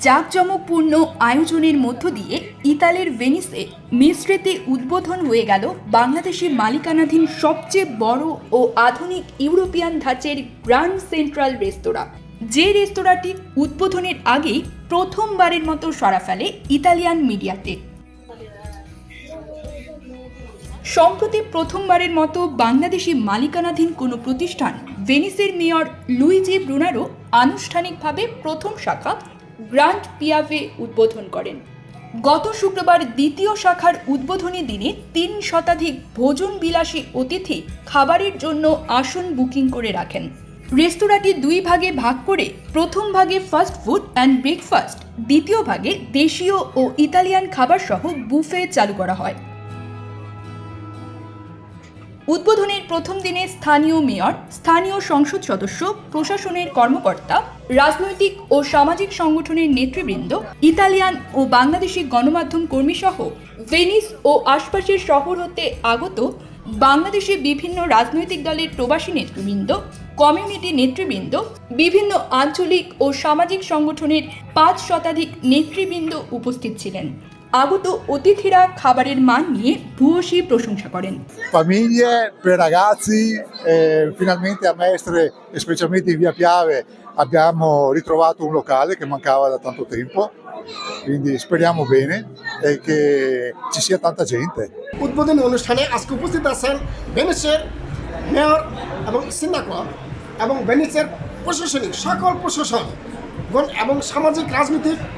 জাঁকজমকপূর্ণ আয়োজনের মধ্য দিয়ে ইতালির ভেনিসে মিশ্রেতে উদ্বোধন হয়ে গেল বাংলাদেশি মালিকানাধীন সবচেয়ে বড় ও আধুনিক ইউরোপিয়ান ধাঁচের গ্র্যান্ড সেন্ট্রাল রেস্তোরাঁ। যে রেস্তোরাঁটি উদ্বোধনের আগেই প্রথমবারের মতো সরা ফেলে ইতালিয়ান মিডিয়াতে। সম্প্রতি প্রথমবারের মতো বাংলাদেশি মালিকানাধীন কোনো প্রতিষ্ঠান ভেনিসের মেয়র লুইজি ব্রুনারো আনুষ্ঠানিকভাবে প্রথম শাখা গ্র্যান্ড পিয়াভে উদ্বোধন করেন। গত শুক্রবার দ্বিতীয় শাখার উদ্বোধনী দিনে তিন শতাধিক ভোজন বিলাসী অতিথি খাবারের জন্য আসন বুকিং করে রাখেন। রেস্তোরাঁটি দুই ভাগে ভাগ করে প্রথম ভাগে ফাস্ট ফুড অ্যান্ড ব্রেকফাস্ট, দ্বিতীয় ভাগে দেশীয় ও ইতালিয়ান খাবার সহ বুফে চালু করা হয়। উদ্বোধনের প্রথম দিনে স্থানীয় মেয়র, স্থানীয় সংসদ সদস্য, প্রশাসনের কর্মকর্তা, রাজনৈতিক ও সামাজিক সংগঠনের নেতৃবৃন্দ, ইতালিয়ান ও বাংলাদেশি গণমাধ্যম কর্মী সহ ভেনিস ও আশপাশের শহর হতে আগত বাংলাদেশে বিভিন্ন রাজনৈতিক দলের প্রবাসী নেতৃবৃন্দ, কমিউনিটি নেতৃবৃন্দ, বিভিন্ন আঞ্চলিক ও সামাজিক সংগঠনের পাঁচ শতাধিক নেতৃবৃন্দ উপস্থিত ছিলেন। আগত অতিথিরা খাবারের মান নিয়ে ভূয়সী প্রশংসা করেন famiglie, per ragazzi, eh, finalmente a Mestre e specialmente in via Piave abbiamo ritrovato un locale che mancava da tanto tempo, quindi speriamo bene e che ci sia tanta gente. উদ্বোধনী অনুষ্ঠানে আজকে উপস্থিত আছেন ভেনিসের মেয়র এবং সিন্নাকর এবং ভেনিসের প্রশাসনিক সকল প্রশাসন গণ এবং সামাজিক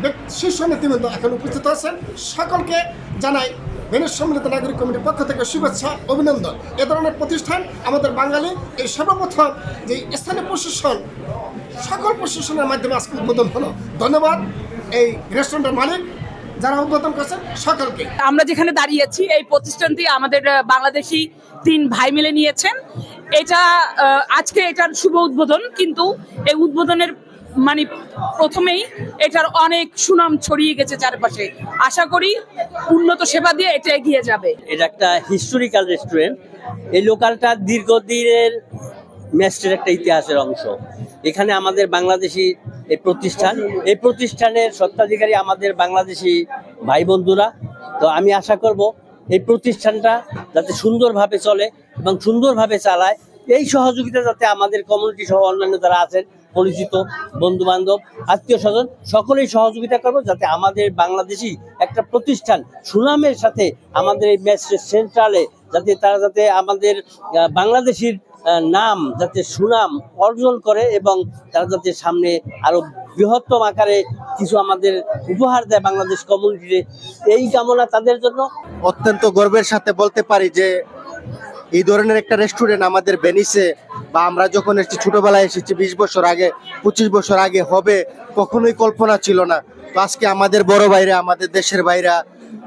ব্যক্তি- শীর্ষ নেতৃবৃন্দ এখন উপস্থিত আছেন। সকলকে জানাই ভেনিস সম্মিলিত নাগরিক কমিটির পক্ষ থেকে শুভেচ্ছা, অভিনন্দন। এ ধরনের প্রতিষ্ঠান আমাদের বাঙালি এই সর্বপ্রথম যে স্থানীয় প্রশাসন, সকল প্রশাসনের মাধ্যমে আজকে উদ্বোধন হলো। ধন্যবাদ। এই রেস্টুরেন্টের মালিক যারা উদ্বোধন করছেন, সকলকে। আমরা যেখানে দাঁড়িয়েছি এই প্রতিষ্ঠানটি আমাদের বাংলাদেশি তিন ভাই মিলে নিয়েছেন। এটা আজকে এটার শুভ উদ্বোধন, কিন্তু এই উদ্বোধনের মানে প্রথমেই এটার অনেক সুনাম ছড়িয়ে গেছে চারপাশে। আশা করি উন্নত সেবা দিয়ে এটা এগিয়ে যাবে। এটা একটা হিস্টোরিক্যাল রেস্টুরেন্ট এই লোকালটা দীর্ঘদিনের ম্যাস্টের একটা ইতিহাসের অংশ। এখানে আমাদের বাংলাদেশি এই প্রতিষ্ঠান, এই প্রতিষ্ঠানের স্বত্বাধিকারী আমাদের বাংলাদেশি ভাই বন্ধুরা তো আমি আশা করব এই প্রতিষ্ঠানটা যাতে সুন্দরভাবে চলে এবং সুন্দরভাবে চালায়। এই সহযোগিতা যাতে আমাদের কমিউনিটি সহ অন্যান্য যারা আছেন পরিচিত বন্ধু বান্ধব আত্মীয় স্বজন সকলেই সহযোগিতা করব যাতে আমাদের বাংলাদেশি একটা প্রতিষ্ঠান সুনামের সাথে আমাদের এই ম্যাচ সেন্ট্রালে যাতে তারা যাতে আমাদের বাংলাদেশির নাম যাতে সুনাম অর্জন করে এবং তারা যাতে সামনে আরও বৃহত্তম আকারে কিছু আমাদের উপহার দেয় বাংলাদেশ কমিউনিটিতে এই কামনা তাদের জন্য। অত্যন্ত গর্বের সাথে বলতে পারি যে এই ধরনের একটা রেস্টুরেন্ট আমাদের বেনিসে বা আমরা যখন এসেছি ছোটবেলায় এসেছি বিশ বছর আগে, পঁচিশ বছর আগে, হবে কখনোই কল্পনা ছিল না। তো আজকে আমাদের বড় ভাইরা, আমাদের দেশের ভাইরা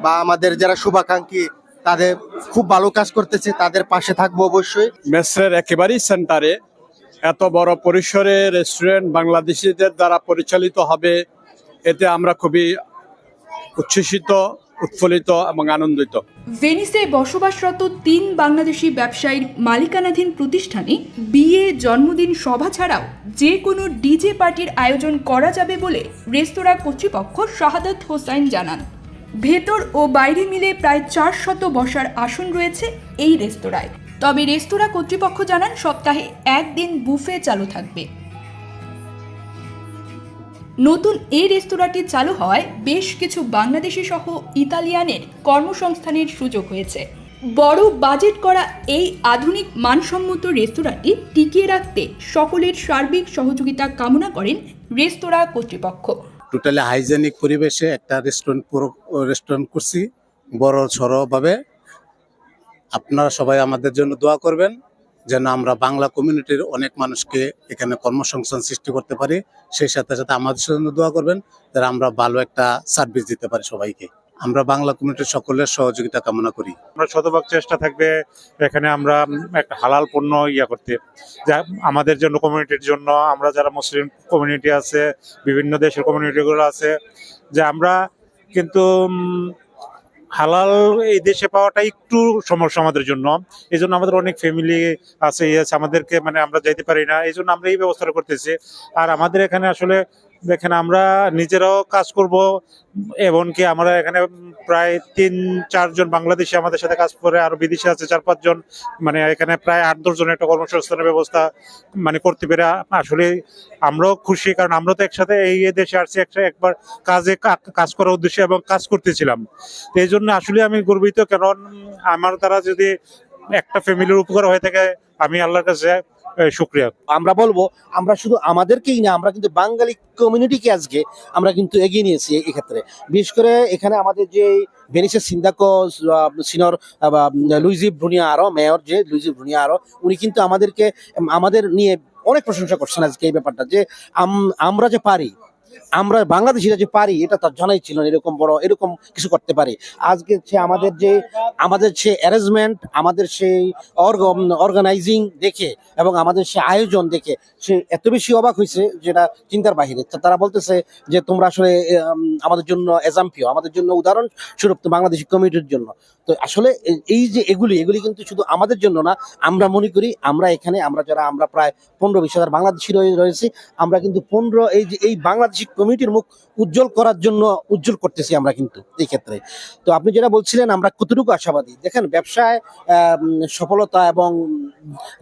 বা আমাদের যারা শুভাকাঙ্ক্ষী, তাদের খুব ভালো কাজ করতেছে, তাদের পাশে থাকব অবশ্যই। মেসের একেবারেই সেন্টারে এত বড় পরিসরে রেস্টুরেন্ট বাংলাদেশিদের দ্বারা পরিচালিত হবে, এতে আমরা খুবই উচ্ছ্বসিত উৎফুল্লিত এবং আনন্দিত। ভেনিসে বসবাসরত তিন বাংলাদেশি ব্যবসায়ীর মালিকানাধীন প্রতিষ্ঠানে বিয়ে, জন্মদিন সভা ছাড়াও যে কোনো ডিজে পার্টির আয়োজন করা যাবে বলে রেস্তোরাঁ কর্তৃপক্ষ শাহাদাত হোসাইন জানান। ভেতর ও বাইরে মিলে প্রায় চার শত বসার আসন রয়েছে এই রেস্তোরাঁয়। তবে রেস্তোরাঁ কর্তৃপক্ষ জানান সপ্তাহে একদিন বুফে চালু থাকবে। নতুন এই রেস্তোরাঁটি চালু হওয়ায় বেশ কিছু বাংলাদেশি সহ ইতালিয়ানের কর্মসংস্থানের সুযোগ হয়েছে। বড় বাজেট করা এই আধুনিক মানসম্মত রেস্তোরাঁটি টিকিয়ে রাখতে সকলের সার্বিক সহযোগিতা কামনা করেন রেস্তোরাঁ কর্তৃপক্ষ। টোটালি হাইজেনিক পরিবেশে একটা রেস্টুরেন্ট পুরো রেস্টুরেন্ট করছি, বড় সড়ভাবে। আপনারা সবাই আমাদের জন্য দোয়া করবেন। যেন আমরা বাংলা কমিউনিটির অনেক মানুষকে এখানে কর্মসংস্থান সৃষ্টি করতে পারি, সেই সাথে সাথে আমাদের জন্য দোয়া করবেন যেন আমরা ভালো একটা সার্ভিস দিতে পারি সবাইকে। আমরা বাংলা কমিউনিটির সকলের সহযোগিতা কামনা করি। আমরা শতভাগ চেষ্টা থাকবে এখানে আমরা একটা হালাল পণ্য ইয়া করতে। যা আমাদের জন্য কমিউনিটির জন্য, আমরা যারা মুসলিম কমিউনিটি আছে, বিভিন্ন দেশের কমিউনিটিগুলো আছে, যে আমরা কিন্তু হালাল এই দেশে পাওয়াটা একটু সমস্যা আমাদের জন্য। এই জন্য আমাদের অনেক ফ্যামিলি আছে আমাদেরকে মানে আমরা যাইতে পারি না। এই জন্য আমরা এই ব্যবস্থাটা করতেছি। আর আমাদের এখানে আসলে দেখেন আমরা নিজেরাও কাজ করব, এমনকি আমরা এখানে প্রায় তিন, চারজন বাংলাদেশি আমাদের সাথে কাজ করে, আর বিদেশি আছে চার, পাঁচজন মানে এখানে প্রায় আট দশ জনের একটা কর্মসংস্থানের ব্যবস্থা মানে করতে পেরে আসলে আমরাও খুশি, কারণ আমরা তো একসাথে এই দেশে আসছি, একটা, একবার কাজে কাজ করার উদ্দেশ্যে এবং কাজ করতেছিলাম। এই জন্য আসলে আমি গর্বিত, কারণ আমার দ্বারা যদি একটা ফ্যামিলির উপকার হয়ে থাকে, আমি আল্লাহর কাছে শুক্রিয়া। আমরা বলব, আমরা শুধু আমাদেরকেই না, আমরা কিন্তু বাঙালি কমিউনিটিকে আজকে আমরা কিন্তু এগিয়ে নিয়েছি এক্ষেত্রে। বিশেষ করে এখানে আমাদের যে ভেনিসের সিন্দাকো সিনর লুইজি ভ্রুনিয়া আরও, মেয়র যে লুইজি ভ্রুনিয়া আরও, উনি কিন্তু আমাদেরকে, আমাদের নিয়ে অনেক প্রশংসা করছেন আজকে এই ব্যাপারটা যে আম- আমরা যে পারি আমরা বাংলাদেশিরা যে পারি, এটা তার জানাই ছিল এরকম বড়, এরকম কিছু করতে পারি। আজকে সে আমাদের যে, আমাদের সে অ্যারেঞ্জমেন্ট আমাদের সেই অর্গানাইজিং দেখে এবং আমাদের সে আয়োজন দেখে সে এত বেশি অবাক হয়েছে যেটা চিন্তার বাহিরে। তারা বলতেছে যে, তোমরা আসলে আমাদের জন্য এজাম্পিও আমাদের জন্য উদাহরণ স্বরূপ বাংলাদেশি কমিটির জন্য। তো আসলে এই- যে এগুলি এগুলি কিন্তু শুধু আমাদের জন্য না, আমরা মনে করি আমরা এখানে, আমরা যারা আমরা প্রায় পনেরো বিশ হাজার বাংলাদেশি রয়ে- রয়েছি, আমরা কিন্তু পনেরো, এই যে, এই বাংলাদেশি কমিটির মুখ উজ্জ্বল করার জন্য উজ্জ্বল করতেছি আমরা কিন্তু এই ক্ষেত্রে। তো আপনি যেটা বলছিলেন, আমরা কতটুকু আশাবাদী? দেখেন, ব্যবসায় সফলতা এবং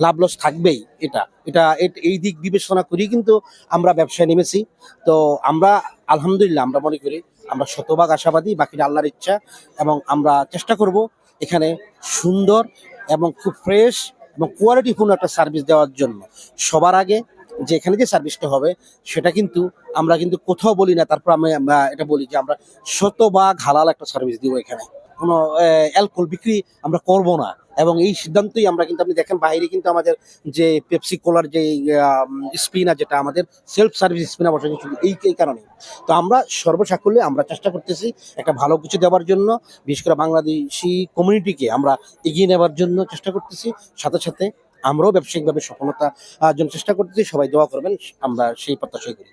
লাভ লস থাকবেই এটা। এটা এই দিক বিবেচনা করেই কিন্তু আমরা ব্যবসায় নেমেছি। তো আমরা, আলহামদুলিল্লাহ, আমরা মনে করি আমরা শতভাগ আশাবাদী বাকিটা আল্লাহর ইচ্ছা এবং আমরা চেষ্টা করব এখানে সুন্দর এবং খুব ফ্রেশ এবং কোয়ালিটিপূর্ণ একটা সার্ভিস দেওয়ার জন্য। সবার আগে যে এখানে যে সার্ভিসটা হবে, সেটা কিন্তু আমরা কিন্তু কোথাও বলি না। তারপর আমি, আমরা এটা বলি যে আমরা শতভাগ হালাল একটা সার্ভিস দিব এখানে। কোনো অ্যালকোহল বিক্রি আমরা করব না। এবং এই সিদ্ধান্তই আমরা কিন্তু, আপনি দেখেন বাইরে কিন্তু আমাদের যে পেপসি কোলার যে স্পিনার যেটা আমাদের সেলফ সার্ভিস স্পিনার বসে গেছিল এই এই কারণে তো আমরা সর্বসাকুল্যে আমরা চেষ্টা করতেছি একটা ভালো কিছু দেওয়ার জন্য, বিশেষ করে বাংলাদেশি কমিউনিটিকে আমরা এগিয়ে নেওয়ার জন্য চেষ্টা করতেছি। সাথে সাথে আমরাও ব্যবসায়িকভাবে সফলতা জন্য চেষ্টা করতেছি সবাই দোয়া করবেন আমরা সেই প্রত্যাশাই করি।